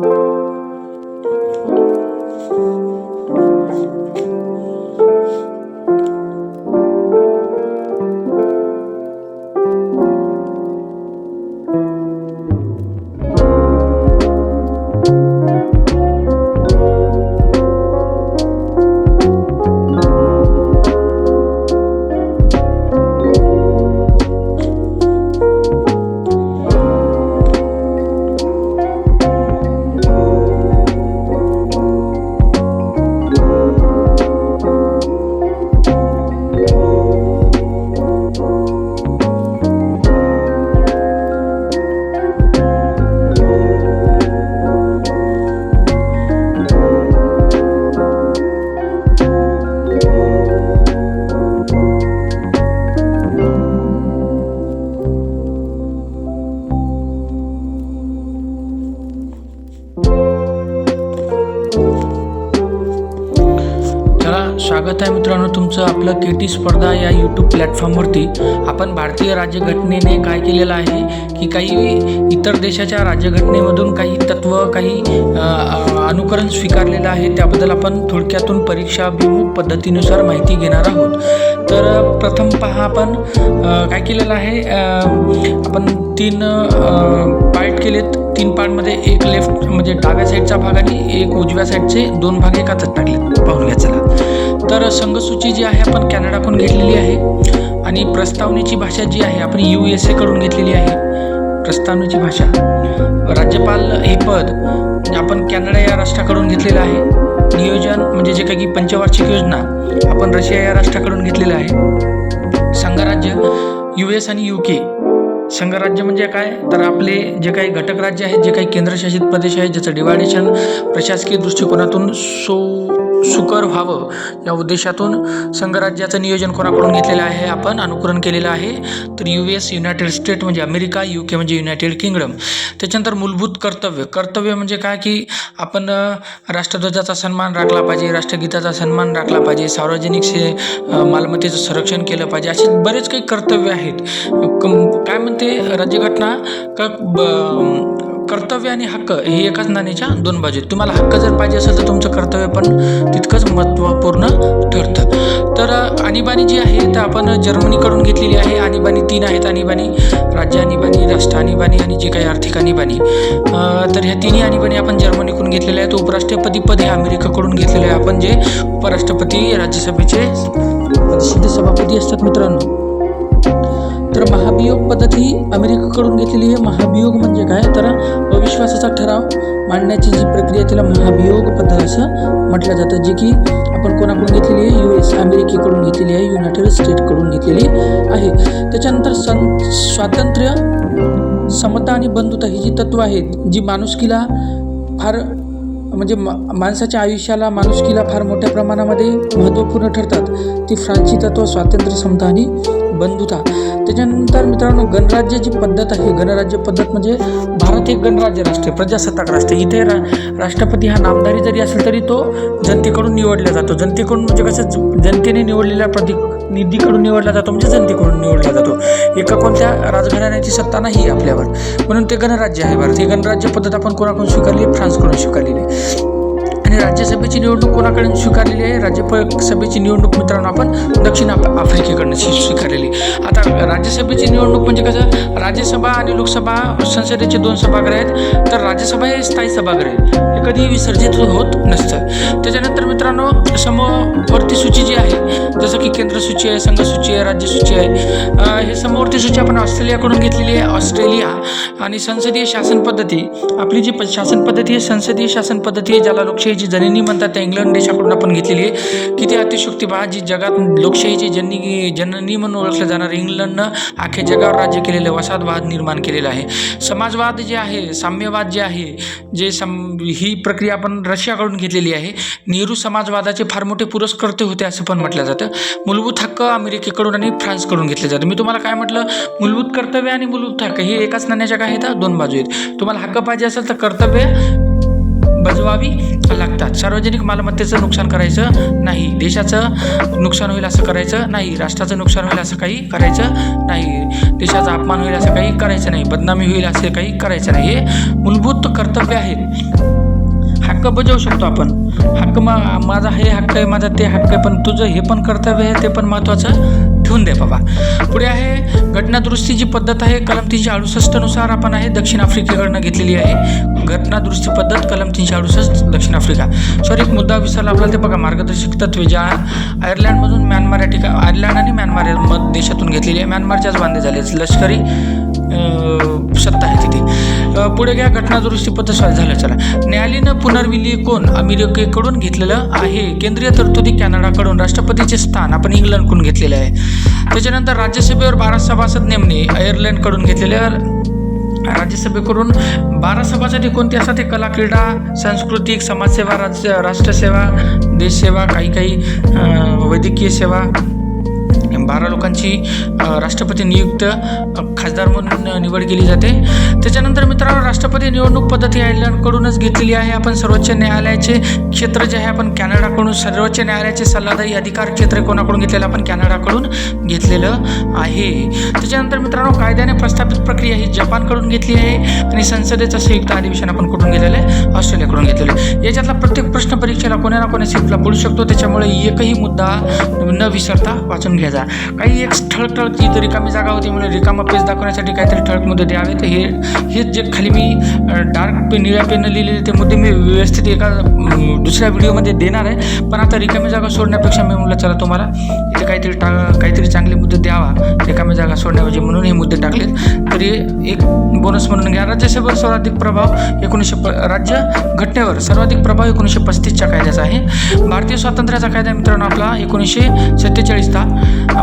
चला आपलं के टी स्पर्धा या यूट्यूब प्लॅटफॉर्मवरती आपण भारतीय राज्यघटनेने काय केलेलं आहे? की काही इतर देशाच्या राज्यघटनेमधून काही तत्त्व काही अनुकरण स्वीकारलेलं आहे त्याबद्दल आपण थोडक्यातून परीक्षाभिमुख पद्धतीनुसार माहिती घेणार आहोत. तर प्रथम पहा आपण काय केलेलं आहे? आपण तीन पार्ट केलेत. तीन पार्टमध्ये एक लेफ्ट म्हणजे डाव्या साईडचा भाग आणि एक उजव्या साईडचे दोन भाग एकातच टाकलेत. पाहून घ्या चला. तर संघसूची जी आहे आपण कॅनडाकडून घेतलेली आहे. आणि प्रस्तावनेची भाषा जी आहे आपण यू एस एकडून घेतलेली आहे. प्रस्तावनेची भाषा. राज्यपाल हे पद आपण कॅनडा या राष्ट्राकडून घेतलेलं आहे. नियोजन म्हणजे जे काही पंचवार्षिक योजना आपण रशिया या राष्ट्राकडून घेतलेलं आहे. संघराज्य यू एस आणि यू के. संघराज्य म्हणजे काय? तर आपले जे काही घटक राज्य आहेत जे काही केंद्रशासित प्रदेश आहेत ज्याचं डिवायडेशन प्रशासकीय दृष्टिकोनातून सो सुकर व्हावं या उद्देशातून संघराज्याचं नियोजन कोणाकडून घेतलेलं आहे आपण अनुकरण केलेलं आहे. तर यू एस युनायटेड स्टेट म्हणजे अमेरिका यू के म्हणजे युनायटेड किंगडम त्याच्यानंतर मूलभूत कर्तव्य. कर्तव्य म्हणजे काय? की आपण राष्ट्रध्वजाचा सन्मान राखला पाहिजे राष्ट्रगीताचा सन्मान राखला पाहिजे सार्वजनिक से मालमत्तेचं संरक्षण केलं पाहिजे असे बरेच काही कर्तव्य आहेत. कम काय ते राज्यघटना का ब- कर्तव्य आणि हक्क हे एकाच नाण्याच्या दोन बाजू आहेत तुम्हाला हक्क जर पाहिजे असेल तर तुमचं कर्तव्य पण तितकंच महत्त्वपूर्ण ठरतं. तर आणीबाणी जी आहे तर आपण जर्मनीकडून घेतलेली आहे. आणीबाणी तीन आहेत. आणीबाणी राज्य आणीबाणी राष्ट्र आणीबाणी आणि जी काही आर्थिक आणीबाणी. तर ह्या तिन्ही आणीबाणी आपण जर्मनीकडून घेतलेल्या आहेत. उपराष्ट्रपती पद हे अमेरिकाकडून घेतलेले आहे. आपण जे उपराष्ट्रपती राज्यसभेचे सिद्ध सभापती असतात मित्रांनो. तर महाभियोग पद्धत ही अमेरिकेकडून घेतलेली आहे. महाभियोग म्हणजे काय? तर अविश्वासाचा ठराव मांडण्याची जी प्रक्रिया तिला महाभियोग पद्धत असं म्हटलं जातं जे की आपण कोणाकडून घेतलेली आहे? यू एस अमेरिकेकडून घेतलेली आहे युनायटेड स्टेटकडून घेतलेली आहे. त्याच्यानंतर सं स्वातंत्र्य समता आणि बंधुता ही जी तत्त्व आहेत जी माणुसकीला फार म्हणजे मा माणसाच्या आयुष्याला माणुसकीला फार मोठ्या प्रमाणामध्ये महत्त्वपूर्ण ठरतात. ती फ्रान्सची तत्व स्वातंत्र्य समता आणि बंधुता. त्याच्यानंतर मित्रांनो गणराज्य जी पद्धत आहे. गणराज्य पद्धत म्हणजे भारत एक गणराज्य राष्ट्र प्रजासत्ताक राष्ट्र इथे रा राष्ट्रपती हा नामधारी जरी असेल तरी तो जनतेकडून निवडला जातो. जनतेकडून म्हणजे कसं जनतेने निवडलेल्या प्रतिनिधीकडून निवडला जातो म्हणजे जनतेकडून निवडला जातो. एका कोणत्या राजघराण्याची सत्ता नाही आहे आपल्यावर. म्हणून ते गणराज्य आहे भारत. ही गणराज्य पद्धत आपण कोणाकडून स्वीकारली? आहे? फ्रान्सकडून स्वीकारलेली आहे. आणि राज्यसभेची निवडणूक कोणाकडून स्वीकारलेली आहे? राज्यसभेची निवडणूक मित्रांनो आपण दक्षिण आफ्रिकेकडनं स्वीकारलेली. आता राज्यसभेची निवडणूक म्हणजे कसं? राज्यसभा आणि लोकसभा संसदेचे दोन सभागृह आहेत. तर राज्यसभा हे स्थायी सभागृह हे कधीही विसर्जित होत नसतं. त्याच्यानंतर मित्रांनो समवर्ती सूची जी आहे जसं की केंद्र सूची आहे संघ सूची आहे राज्य सूची आहे हे समवर्ती सूची आपण ऑस्ट्रेलियाकडून घेतलेली आहे ऑस्ट्रेलिया आणि संसदीय शासन पद्धती. आपली जी शासन पद्धती आहे संसदीय शासन पद्धती आहे ज्याला लोकशाहीची जननी म्हणतात त्या इंग्लंड देशाकडून आपण घेतलेली आहे किती अतिशक्ती पहा जी जगात लोकशाहीची जननी जननी म्हणून ओळखलं जाणार इंग्लंडनं अख्ख्या जगावर राज्य केलेलं वसाहतवाद निर्माण केलेलं आहे. समाजवाद जे आहे साम्यवाद जे आहे जे सम ही प्रक्रिया आपण रशियाकडून घेतलेली आहे नेहरू समाजवादाचे फार मोठे पुरस्कर्ते होते असं पण म्हटलं जातं. मूलभूत हक्क अमेरिकेकडून आणि फ्रान्सकडून घेतले जातं मी तुम्हाला काय म्हटलं? मूलभूत कर्तव्य आणि मूलभूत हक्क हे एकाच नाण्याच्या काय आहेत दोन बाजू आहेत. तुम्हाला हक्क पाहिजे असेल तर कर्तव्य बजवावी. लागतात सार्वजनिक मालमत्तेचं नुकसान करायचं नाही. देशाचं नुकसान होईल असं करायचं नाही. राष्ट्राचं नुकसान होईल असं काही करायचं नाही. देशाचा अपमान होईल असं काही करायचं नाही. बदनामी होईल असं काही करायचं नाही. हे मूलभूत कर्तव्य आहेत. हक्क बजावू शकतो आपण. हक्क मा माझा हे हक्क आहे माझा ते हक्क आहे पण तुझं हे पण कर्तव्य आहे ते पण महत्त्वाचं ठेवून दे बाबा. पुढे आहे घटनादुरुस्ती जी पद्धत आहे कलम तीनशे अडुसष्टनुसार आपण आहे दक्षिण आफ्रिकेकडनं घेतलेली आहे. घटनादुरुस्ती पद्धत कलम तीनशे अडुसष्ट दक्षिण आफ्रिका. सॉरी एक मुद्दा विसरला आपल्याला ते बघा मार्गदर्शक तत्वे ज्या आयर्लंडमधून म्यानमार या ठिकाणी आयर्लंड आणि म्यानमार देशातून घेतलेली आहे. म्यानमारच्याच बांधे झाले लष्करी सत्ता आहे तिथे. पुढे घ्या घटनादुरुस्ती पद्धत सॉरी झालं चला. न्यायालयानं पुनर्विलीकोन अमेरिकेकडून घेतलेलं आहे. केंद्रीय तरतुदी कॅनडाकडून. राष्ट्रपतीचे स्थान आपण इंग्लंडकडून घेतलेले आहे. त्याच्यानंतर राज्यसभेवर बारा सभासद नेमणे आयर्लंडकडून घेतलेल्या राज्यसभेकडून बारा सभासाठी कोणते असतात ते कला क्रीडा सांस्कृतिक समाजसेवा राज्य राष्ट्रसेवा देशसेवा काही काही वैद्यकीय सेवा बारा लोकांची राष्ट्रपती नियुक्त खासदार म्हणून निवड केली जाते. त्याच्यानंतर मित्रांनो राष्ट्रपती निवडणूक पद्धती आयर्लंडकडूनच घेतलेली आहे. आपण सर्वोच्च न्यायालयाचे क्षेत्र जे आहे आपण कॅनडाकडून सर्वोच्च न्यायालयाचे सल्लादायी अधिकार क्षेत्र कोणाकडून घेतलेलं आपण कॅनडाकडून घेतलेलं आहे. त्याच्यानंतर मित्रांनो कायद्याने प्रस्थापित प्रक्रिया ही जपानकडून घेतली आहे आणि संसदेचं संयुक्त अधिवेशन आपण कुठून घेतलेलं आहे? ऑस्ट्रेलियाकडून घेतलेलं आहे. याच्यातला प्रत्येक प्रश्न परीक्षेला कोणा ना कोणा सीटला पडू शकतो. त्याच्यामुळे एकही मुद्दा न विसरता वाचून घ्यायचा काही एक ठळक ठळक जी रिकामी जागा होती म्हणून रिकामा पेज दाखवण्यासाठी काहीतरी ठळक मुद्दे द्यावे तर हे हे जे खाली मी डार्क पे निळ्या पेननं लिहिलेले ते मुद्दे मी व्यवस्थित एका दुसऱ्या व्हिडिओमध्ये देणार आहे. पण आता रिकामी जागा सोडण्यापेक्षा मी म्हटलं चला तुम्हाला काहीतरी टा काहीतरी चांगले मुद्दे द्यावा रिकामी जागा सोडण्याऐवजी म्हणून हे मुद्दे टाकलेत. तरी एक बोनस म्हणून घ्या. राज्यसभेवर सर्वाधिक प्रभाव एकोणीसशे प राज्य घटनेवर सर्वाधिक प्रभाव एकोणीसशे पस्तीसच्या कायद्याचा आहे. भारतीय स्वातंत्र्याचा कायदा मित्रांनो आपला एकोणीसशे सत्तेचाळीसचा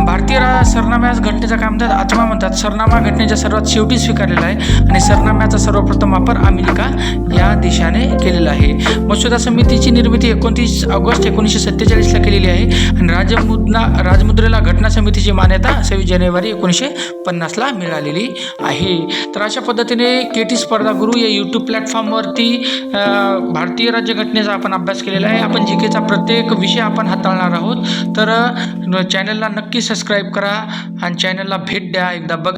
भारतीय रा सरनाम्यास घटनेचा काय म्हणतात? आत्मा म्हणतात. सरनामा घटनेच्या सर्वात शेवटी स्वीकारलेला आहे आणि सरनाम्याचा सर्वप्रथम वापर अमेरिका या देशाने केलेला आहे. मसुदा समितीची निर्मिती एकोणतीस ऑगस्ट एकोणीसशे सत्तेचाळीसला केलेली आहे आणि राजमुद्रा राजमुद्रेला घटना समितीची मान्यता सव्वीस जानेवारी एकोणीसशे पन्नासला मिळालेली आहे. तर अशा पद्धतीने के टी स्पर्धागुरू या यूट्यूब प्लॅटफॉर्मवरती भारतीय राज्यघटनेचा आपण अभ्यास केलेला आहे. आपण जी केचा प्रत्येक विषय आपण हाताळणार आहोत. तर चॅनलला नक्की सबस्क्राईब करा आणि चॅनलला भेट द्या. एकदा बघ